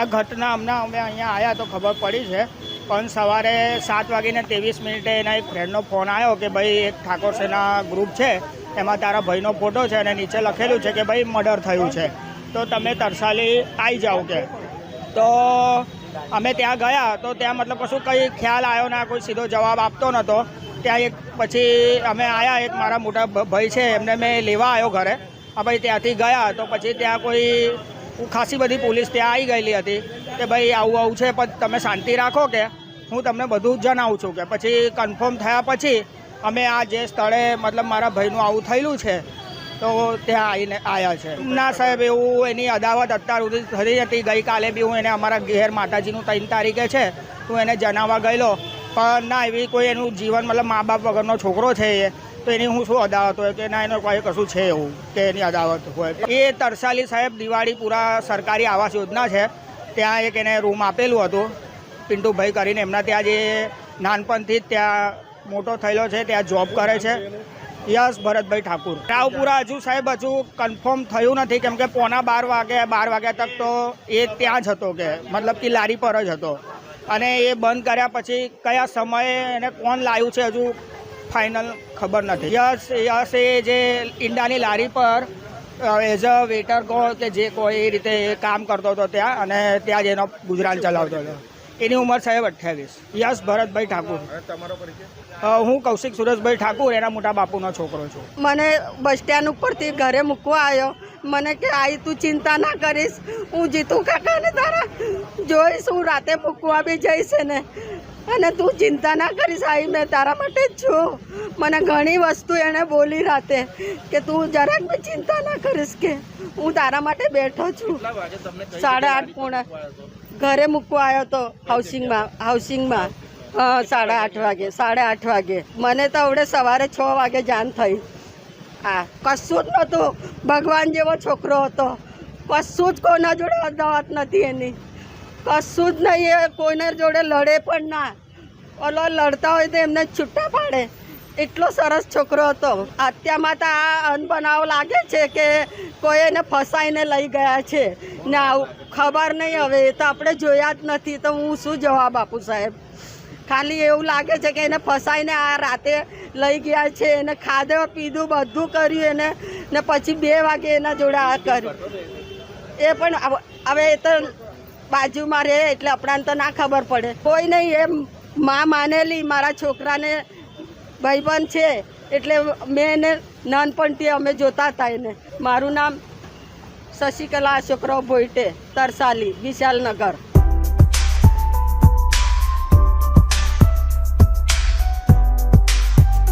આ ઘટના હમણાં અમે અહીંયા આવ્યા તો ખબર પડી છે. પણ સવારે સાત વાગીને ત્રેવીસ મિનિટે એના એક ફ્રેન્ડનો ફોન આવ્યો કે ભાઈ એક ઠાકોર સેના ગ્રુપ છે, એમાં તારા ભાઈનો ફોટો છે અને નીચે લખેલું છે કે ભાઈ મર્ડર થયું છે. તો તમે તરસાલી આવી જાઓ કે. તો અમે ત્યાં ગયા, તો ત્યાં મતલબ કશું કંઈ ખ્યાલ આવ્યો ના, કોઈ સીધો જવાબ આપતો નહોતો ત્યાં એક પછી અમે આવ્યા એક મારા મોટા ભાઈ છે, એમને મેં લેવા આવ્યો ઘરે. આ ભાઈ ત્યાંથી ગયા, તો પછી ત્યાં કોઈ ખાસી બધી પોલીસ ત્યાં આવી ગયેલી હતી કે ભાઈ આવું આવું છે, પણ તમે શાંતિ રાખો કે હું તમને બધું જણાવું છું કે પછી કન્ફર્મ થયા પછી અમે આ જે સ્થળે મતલબ મારા ભાઈનું આવું થયેલું છે, તો ત્યાં આવીને આવ્યા છે. ના સાહેબ, એવું એની અદાવત અત્યાર સુધી થઈ હતી. ગઈકાલે બી હું એને અમારા ઘેર માતાજીનું ત્રણ તારીખે છે હું એને જણાવવા ગયેલો. પણ ના, એવી કોઈ એનું જીવન મતલબ મા બાપ વગરનો છોકરો છે એ. તો એની હું શું અદાવત હોય કે ના, એનો કોઈ કશું છે એવું કે એની અદાવત હોય. એ તરસાલી સાહેબ દિવાળીપુરા સરકારી આવાસ યોજના છે. ત્યાં એક એને રૂમ આપેલું હતું પિન્ટુભાઈ કરીને. એમના ત્યાં જે નાનપણથી જ ત્યાં મોટો થયેલો છે, ત્યાં જોબ કરે છે. યસ, ભરતભાઈ ઠાકુર. રાવપુરા હજુ સાહેબ હજુ કન્ફર્મ થયું નથી. કેમ કે પોણા બાર વાગે, બાર વાગ્યા તક તો એ ત્યાં જ હતો કે, મતલબ કે લારી પર જ હતો. અને એ બંધ કર્યા પછી કયા સમયે એને કોણ લાવ્યું છે હજુ? ફાઇનલ ખબર નથી. યસ યસ એ જે ઈંડાની લારી પર એઝ અ વેટર કહો કે જે કોઈ રીતે કામ કરતો હતો ત્યાં અને ત્યાં જ એનો ગુજરાન ચલાવતો હતો. એની ઉંમર સાહેબ અઠ્યાવીસ. યસ ભરતભાઈ ઠાકુર. હું કૌશિક સુરેશભાઈ ઠાકુર એના મોટા બાપુનો છોકરો છું. મને બસ સ્ટેન્ડ ઉપરથી ઘરે મૂકવા આવ્યો મને કે આઈ તું ચિંતા ના કરીશ. હું જીતું કાકાને તારા. જોઈશ હું રાતે મૂકવા બી જઈશ ને અને તું ચિંતા ના કરીશ આવી મેં તારા માટે જ છું. મને ઘણી વસ્તુ એણે બોલી રાતે કે તું જરાક બી ચિંતા ના કરીશ કે હું તારા માટે બેઠો છું. સાડા આઠ પોણા ઘરે મૂકવા આવ્યો હતો હાઉસિંગમાં હાઉસિંગમાં. હા સાડા આઠ વાગે સાડા આઠ વાગે. મને તો આવડે સવારે છ વાગે જાન થઈ. હા કશું જ નહોતું. ભગવાન જેવો છોકરો હતો. કશું જ કોના જોડે અદાવત નથી એની. કશું જ નહીં, એ કોઈના જોડે લડે પણ ના. ઓલો લડતા હોય તો એમને છૂટા પાડે. એટલો સરસ છોકરો હતો. અત્યારમાં તો આ અનબનાવ લાગે છે કે કોઈ એને ફસાઈને લઈ ગયા છે. ને આવું ખબર નહીં હવે, એ તો આપણે જોયા જ નથી, તો હું શું જવાબ આપું સાહેબ? ખાલી એવું લાગે છે કે એને ફસાઈને આ રાતે લઈ ગયા છે, એને ખાધું, પીધું, બધું કર્યું એને, ને પછી બે વાગે એના જોડે આ કર્યું. એ પણ હવે- એ તો બાજુમાં રહે એટલે આપણાને તો ના ખબર પડે. કોઈ નહીં, એમ માં માનેલી, મારા છોકરાને ભાઈબંધ છે એટલે મેં એને નાનપણથી અમે જોતા હતા એને. મારું નામ શશિકલા અશોકરાવ ભોઈટે, તરસાલી, વિશાલનગર.